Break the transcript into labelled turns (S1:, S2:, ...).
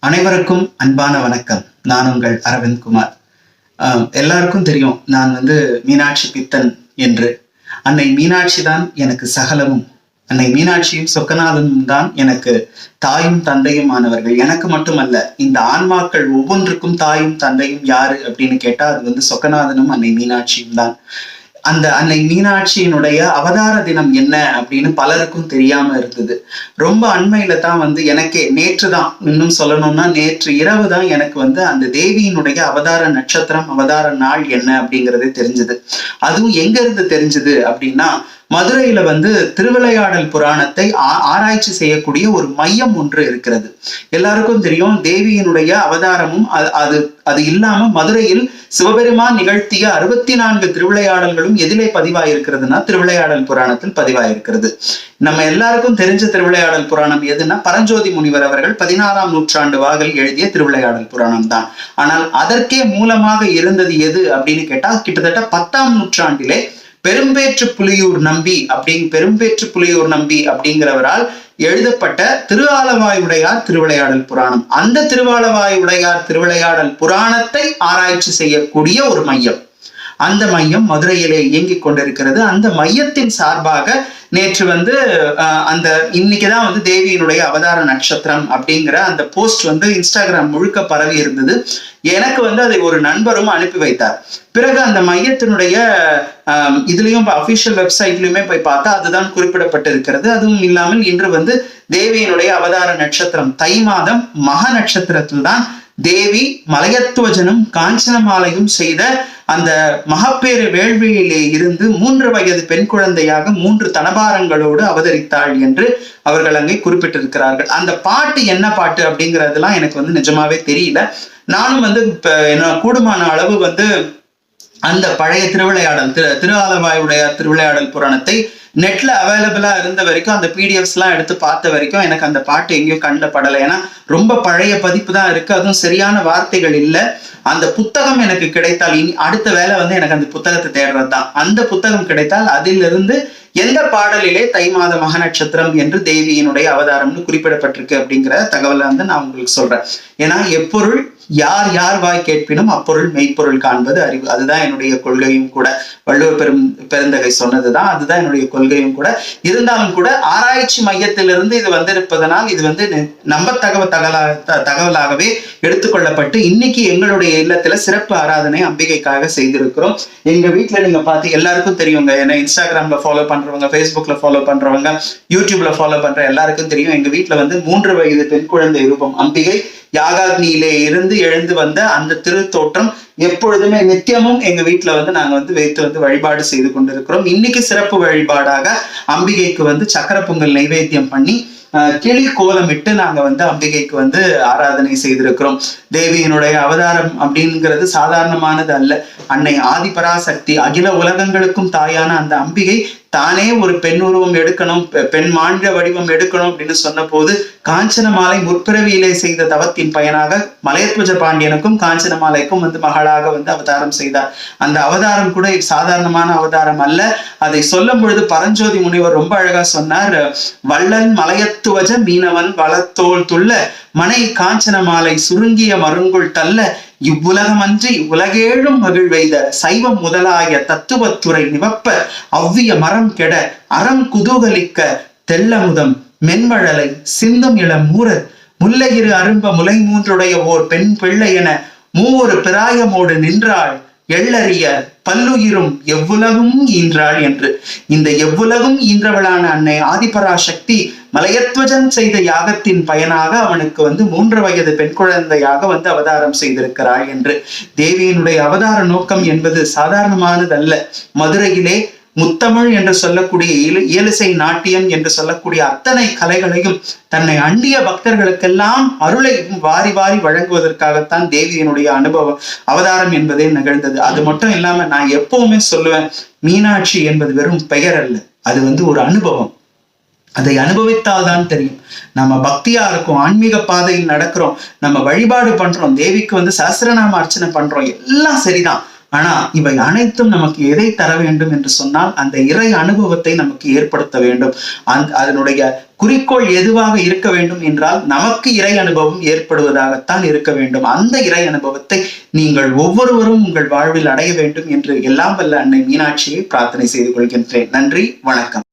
S1: அனைவருக்கும் அன்பான வணக்கம். நான் உங்கள் அரவிந்த் குமார். ஆஹ் எல்லாருக்கும் தெரியும் நான் வந்து மீனாட்சி பித்தன் என்று. அன்னை மீனாட்சி தான் எனக்கு சகலமும். அன்னை மீனாட்சியும் சொக்கநாதனும் தான் எனக்கு தாயும் தந்தையும் ஆனவர்கள். எனக்கு மட்டுமல்ல இந்த ஆன்மாக்கள் ஒவ்வொன்றுக்கும் தாயும் தந்தையும் யாரு அப்படின்னு கேட்டால் அது வந்து சொக்கநாதனும் அன்னை மீனாட்சியும் தான். அந்த அன்னை மீனாட்சியினுடைய அவதார தினம் என்ன அப்படின்னு பலருக்கும் தெரியாம இருந்தது. ரொம்ப அண்மையில தான் வந்து எனக்கே நேற்று தான் இன்னும் சொல்லணும்னா நேற்று இரவு தான் எனக்கு வந்து அந்த தேவியினுடைய அவதார நட்சத்திரம் அவதார நாள் என்ன அப்படிங்கறது தெரிஞ்சது. அதுவும் எங்க இருந்து தெரிஞ்சது அப்படின்னா மதுரையில வந்து திருவிளையாடல் புராணத்தை ஆ- ஆராய்ச்சி செய்யக்கூடிய ஒரு மையம் ஒன்று இருக்கிறது. எல்லாருக்கும் தெரியும் தேவியினுடைய அவதாரமும் அது- அது இல்லாம மதுரையில் சிவபெருமான் நிகழ்த்திய அறுபத்தி நான்கு திருவிளையாடல்களும் எதிலே பதிவாயிருக்கிறதுனா திருவிளையாடல் புராணத்தில் பதிவாயிருக்கிறது. நம்ம எல்லாருக்கும் தெரிஞ்ச திருவிளையாடல் புராணம் எதுன்னா பரஞ்சோதி முனிவர் அவர்கள் பதினாறாம் நூற்றாண்டு வாகல் எழுதிய திருவிளையாடல் புராணம் தான். ஆனால் அதற்கே மூலமாக இருந்தது எது அப்படின்னு கேட்டா கிட்டத்தட்ட பத்தாம் நூற்றாண்டிலே பெரும்பேற்று புலியூர் நம்பி அப்படிங் பெரும்பேற்று புலியூர் நம்பி அப்படிங்கிறவரால் எழுதப்பட்ட திருவாலவாயுடையார் திருவிளையாடல் புராணம். அந்த திருவாலவாயுடையார் திருவிளையாடல் புராணத்தை ஆராய்ச்சி செய்யக்கூடிய ஒரு மையம். அந்த மையம் மதுரையிலே இயங்கிக் கொண்டிருக்கிறது. அந்த மையத்தின் சார்பாக நேற்று வந்து அந்த இன்னைக்குதான் வந்து தேவியினுடைய அவதார நட்சத்திரம் அப்படிங்கிற அந்த போஸ்ட் வந்து இன்ஸ்டாகிராம் முழுக்க பரவி இருந்தது. எனக்கு வந்து அதை ஒரு நண்பரும் அனுப்பி வைத்தார். பிறகு அந்த மையத்தினுடைய இதுலயும் அபிஷியல் வெப்சைட்லயுமே போய் பார்த்தா அதுதான் குறிப்பிடப்பட்டிருக்கிறது. அதுவும் இல்லாமல் இன்று வந்து தேவியினுடைய அவதார நட்சத்திரம் தை மாதம் மக நட்சத்திரத்தில் தான் தேவி மலையத்துவஜனும் காஞ்சனமாலையும் செய்த அந்த மகப்பேறு வேள்வியிலே இருந்து மூன்று வயது பெண் குழந்தையாக மூன்று தனபாரங்களோடு அவதரித்தாள் என்று அவர்கள் அங்கே குறிப்பிட்டிருக்கிறார்கள். அந்த பாட்டு என்ன பாட்டு அப்படிங்கிறதுலாம் எனக்கு வந்து நிஜமாவே தெரியல. நானும் வந்து இப்ப என்ன கூடுமான அளவு வந்து அந்த பழைய திருவிளையாடல் திரு திருவாலவாயுடைய திருவிளையாடல் புராணத்தை நெட்ல அவைலபிளா இருந்த வரைக்கும் அந்த பிடிஎஃப்ஸ் எல்லாம் எடுத்து பார்த்த வரைக்கும் எனக்கு அந்த பாட்டு எங்கேயும் கண்ணில் படலை. ஏன்னா ரொம்ப பழைய பதிப்பு தான் இருக்கு. அதுவும் சரியான வார்த்தைகள் இல்லை. அந்த புத்தகம் எனக்கு கிடைத்தால் இனி அடுத்த வேலை வந்து எனக்கு அந்த புத்தகத்தை தேடுறது தான். அந்த புத்தகம் கிடைத்தால் அதிலிருந்து எந்த பாடலிலே தை மாத மக நட்சத்திரம் என்று தேவியினுடைய அவதாரம்னு குறிப்பிடப்பட்டிருக்கு அப்படிங்கிற தகவலை வந்து நான் உங்களுக்கு சொல்றேன். ஏன்னா எப்பொருள் யார் யார் வாய் கேட்பினும் அப்பொருள் மெய்ப்பொருள் காண்பது அறிவு. அதுதான் என்னுடைய கொள்கையும் கூட. வள்ளுவர் பெரும் பெருந்தகை சொன்னதுதான். அதுதான் என்னுடைய கொள்கையும் கூட. இருந்தாலும் கூட ஆராய்ச்சி மையத்திலிருந்து இது வந்திருப்பதனால் இது வந்து நம்பத்தகவ தகவலாக த- தகவலாகவே எடுத்துக்கொள்ளப்பட்டு இன்னைக்கு எங்களுடைய இல்லத்துல சிறப்பு ஆராதனை அம்பிகைக்காக செய்திருக்கிறோம். எங்க வீட்டுல நீங்க பார்த்து எல்லாருக்கும் தெரியுங்க. என்ன இன்ஸ்டாகிராம்ல ஃபாலோ பண்றவங்க ஃபேஸ்புக்ல ஃபாலோ பண்றவங்க யூடியூப்ல ஃபாலோ பண்ற எல்லாருக்கும் தெரியும். எங்க வீட்டுல வந்து மூன்று வயது பெண் குழந்தை ரூபம் அம்பிகை. யாகாக்னியிலே இருந்து எழுந்து வந்த அந்த திருத்தோற்றம் எப்பொழுதுமே நித்தியமும் எங்க வீட்டுல வந்து நாங்க வந்து வைத்து வந்து வழிபாடு செய்து கொண்டிருக்கிறோம். இன்னைக்கு சிறப்பு வழிபாடாக அம்பிகைக்கு வந்து சக்கர பொங்கல் நைவேத்தியம் பண்ணி கிளி கோலமிட்டு நாங்க வந்து அம்பிகைக்கு வந்து ஆராதனை செய்திருக்கிறோம். தேவியினுடைய அவதாரம் அப்படிங்கிறது சாதாரணமானது அல்ல. அன்னை ஆதிபராசக்தி அகில உலகங்களுக்கும் தாயான அந்த அம்பிகை தானே ஒரு பெண் உருவம் எடுக்கணும் பெ- பெண் மாநில வடிவம் எடுக்கணும் அப்படின்னு சொன்ன போது காஞ்சனமாலை முற்பிறவியிலே செய்த தவத்தின் பயனாக மலையத்வஜ பாண்டியனுக்கும் காஞ்சனமாலைக்கும் வந்து மகளாக வந்து அவதாரம் செய்தார். அந்த அவதாரம் கூட சாதாரணமான அவதாரம் அல்ல. அதை சொல்லும் பொழுது பரஞ்சோதி முனிவர் ரொம்ப அழகா சொன்னார் வள்ளல் மலையத்துவஜ மீனவன் வளத்தோல் துள்ள மனை காஞ்சனமாலை சுருங்கிய மருங்குள் தள்ள இவ்வுலகமன்றி உலகேழும் மகிழ்வெய்த சைவம் முதலாய தத்துவத்துறை நிவப்ப அவ்விய மரம் கெட அறம் குதூகலிக்க தெல்லமுதம் மென்மழலை சிந்தும் இளம் மூரர் முல்லையிரு அரும்ப முலை மூன்றுடைய ஓர் பெண் பிள்ளை என மூவொரு பிராயமோடு நின்றாள் எள்ளறிய பல்லுயிரும் எவ்வுலகும் ஈன்றாள் என்று. இந்த எவ்வுலகும் ஈன்றவளான அன்னை ஆதிபராசக்தி மலையத்வஜன் செய்த யாகத்தின் பயனாக அவனுக்கு வந்து மூன்று வயது பெண் குழந்தையாக வந்து அவதாரம் செய்திருக்கிறாள் என்று. தேவியினுடைய அவதார நோக்கம் என்பது சாதாரணமானதல்ல. மதுரையிலே முத்தமிழ் என்று சொல்லக்கூடிய இயலிசை நாட்டியம் என்று சொல்லக்கூடிய அத்தனை கலைகளையும் தன்னை அண்டிய பக்தர்களுக்கெல்லாம் அருளை வாரி வாரி வழங்குவதற்காகத்தான் தேவியினுடைய அனுபவம் அவதாரம் என்பதே நிகழ்ந்தது. அது மட்டும் இல்லாம நான் எப்பவுமே சொல்லுவேன் மீனாட்சி என்பது வெறும் பெயர் அல்ல. அது வந்து ஒரு அனுபவம். அதை அனுபவித்தால் தான் தெரியும். நம்ம பக்தியா இருக்கோம் ஆன்மீக பாதையில் நடக்கிறோம் நம்ம வழிபாடு பண்றோம் தேவிக்கு வந்து சஹசிரநாம அர்ச்சனை பண்றோம் எல்லாம் சரிதான். ஆனா இவை அனைத்தும் நமக்கு எதை தர வேண்டும் என்று சொன்னால் அந்த இறை அனுபவத்தை நமக்கு ஏற்படுத்த வேண்டும். அந் அதனுடைய குறிக்கோள் எதுவாக இருக்க வேண்டும் என்றால் நமக்கு இறை அனுபவம் ஏற்படுவதாகத்தான் இருக்க வேண்டும். அந்த இறை அனுபவத்தை நீங்கள் ஒவ்வொருவரும் உங்கள் வாழ்வில் அடைய வேண்டும் என்று எல்லாம் வல்ல அன்னை மீனாட்சியை பிரார்த்தனை செய்து கொள்கின்றேன். நன்றி வணக்கம்.